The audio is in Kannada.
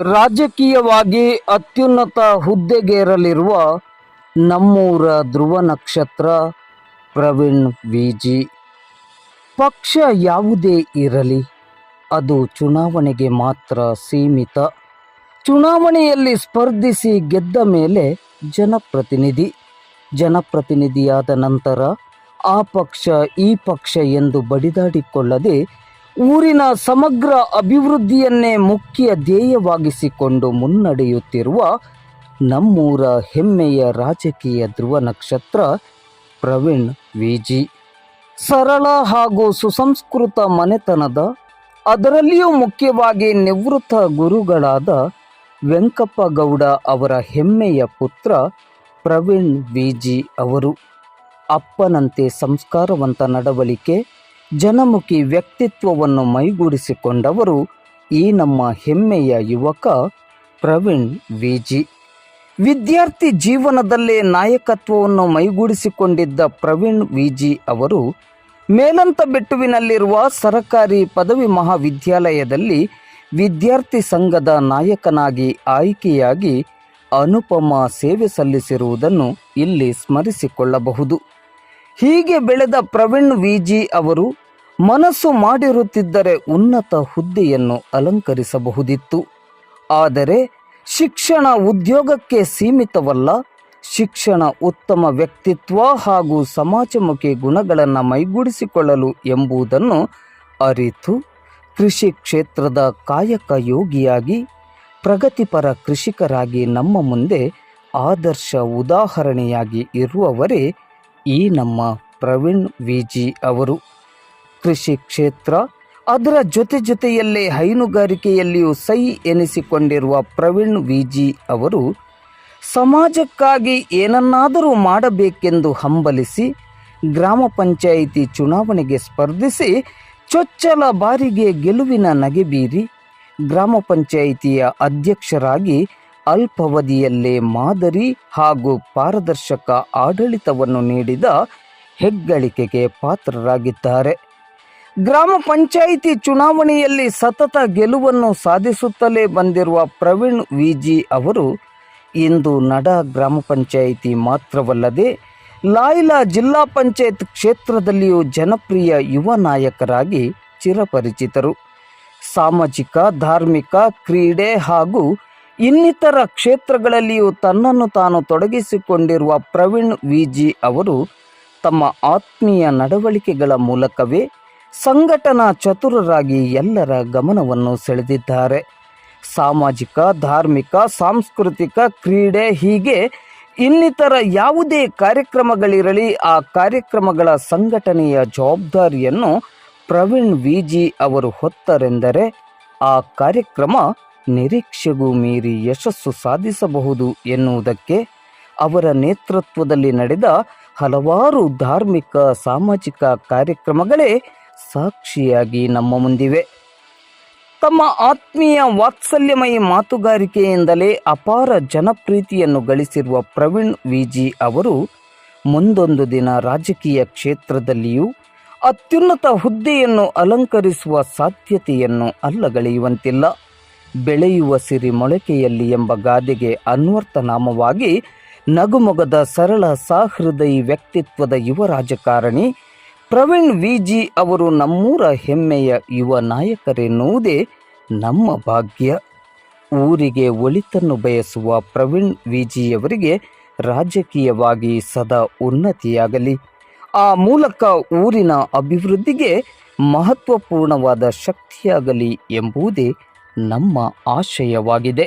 ರಾಜಕೀಯವಾಗಿ ಅತ್ಯುನ್ನತ ಹುದ್ದೆಗೇರಲಿರುವ ನಮ್ಮೂರ ಧ್ರುವ ನಕ್ಷತ್ರ ಪ್ರವೀಣ್ ವಿಜಿ. ಪಕ್ಷ ಯಾವುದೇ ಇರಲಿ, ಅದು ಚುನಾವಣೆಗೆ ಮಾತ್ರ ಸೀಮಿತ. ಚುನಾವಣೆಯಲ್ಲಿ ಸ್ಪರ್ಧಿಸಿ ಗೆದ್ದ ಮೇಲೆ ಜನಪ್ರತಿನಿಧಿ. ಜನಪ್ರತಿನಿಧಿಯಾದ ನಂತರ ಆ ಪಕ್ಷ ಈ ಪಕ್ಷ ಎಂದು ಬಡಿದಾಡಿಕೊಳ್ಳದೆ ಊರಿನ ಸಮಗ್ರ ಅಭಿವೃದ್ಧಿಯನ್ನೇ ಮುಖ್ಯ ಧ್ಯೇಯವಾಗಿಸಿಕೊಂಡು ಮುನ್ನಡೆಯುತ್ತಿರುವ ನಮ್ಮೂರ ಹೆಮ್ಮೆಯ ರಾಜಕೀಯ ಧ್ರುವ ನಕ್ಷತ್ರ ಪ್ರವೀಣ್ ವಿಜಿ. ಸರಳ ಹಾಗೂ ಸುಸಂಸ್ಕೃತ ಮನೆತನದ, ಅದರಲ್ಲಿಯೂ ಮುಖ್ಯವಾಗಿ ನಿವೃತ್ತ ಗುರುಗಳಾದ ವೆಂಕಪ್ಪ ಗೌಡ ಅವರ ಹೆಮ್ಮೆಯ ಪುತ್ರ ಪ್ರವೀಣ್ ವಿಜಿ ಅವರು. ಅಪ್ಪನಂತೆ ಸಂಸ್ಕಾರವಂತ ನಡವಳಿಕೆ ಜನಮುಖಿ ವ್ಯಕ್ತಿತ್ವವನ್ನು ಮೈಗೂಡಿಸಿಕೊಂಡವರು ಈ ನಮ್ಮ ಹೆಮ್ಮೆಯ ಯುವಕ ಪ್ರವೀಣ್ ವಿಜಿ. ವಿದ್ಯಾರ್ಥಿ ಜೀವನದಲ್ಲೇ ನಾಯಕತ್ವವನ್ನು ಮೈಗೂಡಿಸಿಕೊಂಡಿದ್ದ ಪ್ರವೀಣ್ ವಿಜಿ ಅವರು ಮೇಲಂತ ಬೆಟ್ಟುವಿನಲ್ಲಿರುವ ಸರಕಾರಿ ಪದವಿ ಮಹಾವಿದ್ಯಾಲಯದಲ್ಲಿ ವಿದ್ಯಾರ್ಥಿ ಸಂಘದ ನಾಯಕನಾಗಿ ಆಯ್ಕೆಯಾಗಿ ಅನುಪಮ ಸೇವೆ ಸಲ್ಲಿಸಿರುವುದನ್ನು ಇಲ್ಲಿ ಸ್ಮರಿಸಿಕೊಳ್ಳಬಹುದು. ಹೀಗೆ ಬೆಳೆದ ಪ್ರವೀಣ್ ವಿಜಿ ಅವರು ಮನಸ್ಸು ಮಾಡಿರುತ್ತಿದ್ದರೆ ಉನ್ನತ ಹುದ್ದೆಯನ್ನು ಅಲಂಕರಿಸಬಹುದಿತ್ತು. ಆದರೆ ಶಿಕ್ಷಣ ಉದ್ಯೋಗಕ್ಕೆ ಸೀಮಿತವಲ್ಲ, ಶಿಕ್ಷಣ ಉತ್ತಮ ವ್ಯಕ್ತಿತ್ವ ಹಾಗೂ ಸಮಾಜಮುಖಿ ಗುಣಗಳನ್ನು ಮೈಗೂಡಿಸಿಕೊಳ್ಳಲು ಎಂಬುದನ್ನು ಅರಿತು ಕೃಷಿ ಕ್ಷೇತ್ರದ ಕಾಯಕ ಯೋಗಿಯಾಗಿ ಪ್ರಗತಿಪರ ಕೃಷಿಕರಾಗಿ ನಮ್ಮ ಮುಂದೆ ಆದರ್ಶ ಉದಾಹರಣೆಯಾಗಿ ಇರುವವರೇ ಈ ನಮ್ಮ ಪ್ರವೀಣ್ ವಿಜಿ ಅವರು ಕೃಷಿ ಕ್ಷೇತ್ರ. ಅದರ ಜೊತೆ ಜೊತೆಯಲ್ಲೇ ಹೈನುಗಾರಿಕೆಯಲ್ಲಿಯೂ ಸೈ ಎನಿಸಿಕೊಂಡಿರುವ ಪ್ರವೀಣ್ ವಿಜಿ ಅವರು, ಸಮಾಜಕ್ಕಾಗಿ ಏನನ್ನಾದರೂ ಮಾಡಬೇಕೆಂದು ಹಂಬಲಿಸಿ ಗ್ರಾಮ ಪಂಚಾಯಿತಿ ಚುನಾವಣೆಗೆ ಸ್ಪರ್ಧಿಸಿ ಚೊಚ್ಚಲ ಬಾರಿಗೆ ಗೆಲುವಿನ ನಗೆಬೀರಿ ಗ್ರಾಮ ಪಂಚಾಯಿತಿಯ ಅಧ್ಯಕ್ಷರಾಗಿ ಅಲ್ಪಾವಧಿಯಲ್ಲೇ ಮಾದರಿ ಹಾಗೂ ಪಾರದರ್ಶಕ ಆಡಳಿತವನ್ನು ನೀಡಿದ ಹೆಗ್ಗಳಿಕೆಗೆ ಪಾತ್ರರಾಗಿದ್ದಾರೆ. ಗ್ರಾಮ ಪಂಚಾಯಿತಿ ಚುನಾವಣೆಯಲ್ಲಿ ಸತತ ಗೆಲುವನ್ನು ಸಾಧಿಸುತ್ತಲೇ ಬಂದಿರುವ ಪ್ರವೀಣ್ ವಿಜಿ ಅವರು, ಇಂದು ನಡ ಗ್ರಾಮ ಪಂಚಾಯಿತಿ ಮಾತ್ರವಲ್ಲದೆ ಲಾಯ್ಲಾ ಜಿಲ್ಲಾ ಪಂಚಾಯತ್ ಕ್ಷೇತ್ರದಲ್ಲಿಯೂ ಜನಪ್ರಿಯ ಯುವ ನಾಯಕರಾಗಿ ಚಿರಪರಿಚಿತರು. ಸಾಮಾಜಿಕ, ಧಾರ್ಮಿಕ, ಕ್ರೀಡೆ ಹಾಗೂ ಇನ್ನಿತರ ಕ್ಷೇತ್ರಗಳಲ್ಲಿಯೂ ತನ್ನನ್ನು ತಾನು ತೊಡಗಿಸಿಕೊಂಡಿರುವ ಪ್ರವೀಣ್ ವಿಜಿ ಅವರು ತಮ್ಮ ಆತ್ಮೀಯ ನಡವಳಿಕೆಗಳ ಮೂಲಕವೇ ಸಂಘಟನಾ ಚತುರರಾಗಿ ಎಲ್ಲರ ಗಮನವನ್ನು ಸೆಳೆದಿದ್ದಾರೆ. ಸಾಮಾಜಿಕ, ಧಾರ್ಮಿಕ, ಸಾಂಸ್ಕೃತಿಕ ಕ್ರೀಡೆ ಹೀಗೆ ಇನ್ನಿತರ ಯಾವುದೇ ಕಾರ್ಯಕ್ರಮಗಳಿರಲಿ, ಆ ಕಾರ್ಯಕ್ರಮಗಳ ಸಂಘಟನೆಯ ಜವಾಬ್ದಾರಿಯನ್ನು ಪ್ರವೀಣ್ ವಿಜಿ ಅವರು ಹೊತ್ತರೆಂದರೆ ಆ ಕಾರ್ಯಕ್ರಮ ನಿರೀಕ್ಷೆಗೂ ಮೀರಿ ಯಶಸ್ಸು ಸಾಧಿಸಬಹುದು ಎನ್ನುವುದಕ್ಕೆ ಅವರ ನೇತೃತ್ವದಲ್ಲಿ ನಡೆದ ಹಲವಾರು ಧಾರ್ಮಿಕ, ಸಾಮಾಜಿಕ ಕಾರ್ಯಕ್ರಮಗಳೇ ಸಾಕ್ಷಿಯಾಗಿ ನಮ್ಮ ಮುಂದಿವೆ. ತಮ್ಮ ಆತ್ಮೀಯ ವಾತ್ಸಲ್ಯಮಯಿ ಮಾತುಗಾರಿಕೆಯಿಂದಲೇ ಅಪಾರ ಜನಪ್ರೀತಿಯನ್ನು ಗಳಿಸಿರುವ ಪ್ರವೀಣ್ ವಿಜಿ ಅವರು ಮುಂದೊಂದು ದಿನ ರಾಜಕೀಯ ಕ್ಷೇತ್ರದಲ್ಲಿಯೂ ಅತ್ಯುನ್ನತ ಹುದ್ದೆಯನ್ನು ಅಲಂಕರಿಸುವ ಸಾಧ್ಯತೆಯನ್ನು ಅಲ್ಲಗಳೆಯುವಂತಿಲ್ಲ. ಬೆಳೆಯುವ ಸಿರಿ ಮೊಳಕೆಯಲ್ಲಿ ಎಂಬ ಗಾದೆಗೆ ಅನ್ವರ್ಥನಾಮವಾಗಿ ನಗುಮೊಗದ ಸರಳ ಸಹೃದಯಿ ವ್ಯಕ್ತಿತ್ವದ ಯುವ ರಾಜಕಾರಣಿ ಪ್ರವೀಣ್ ವಿಜಿ ಅವರು ನಮ್ಮೂರ ಹೆಮ್ಮೆಯ ಯುವ ನಾಯಕರೆನ್ನುವುದೇ ನಮ್ಮ ಭಾಗ್ಯ. ಊರಿಗೆ ಒಳಿತನ್ನು ಬಯಸುವ ಪ್ರವೀಣ್ ವಿಜಿಯವರಿಗೆ ರಾಜಕೀಯವಾಗಿ ಸದಾ ಉನ್ನತಿಯಾಗಲಿ. ಆ ಮೂಲಕ ಊರಿನ ಅಭಿವೃದ್ಧಿಗೆ ಮಹತ್ವಪೂರ್ಣವಾದ ಶಕ್ತಿಯಾಗಲಿ ಎಂಬುದೇ ನಮ್ಮ ಆಶಯವಾಗಿದೆ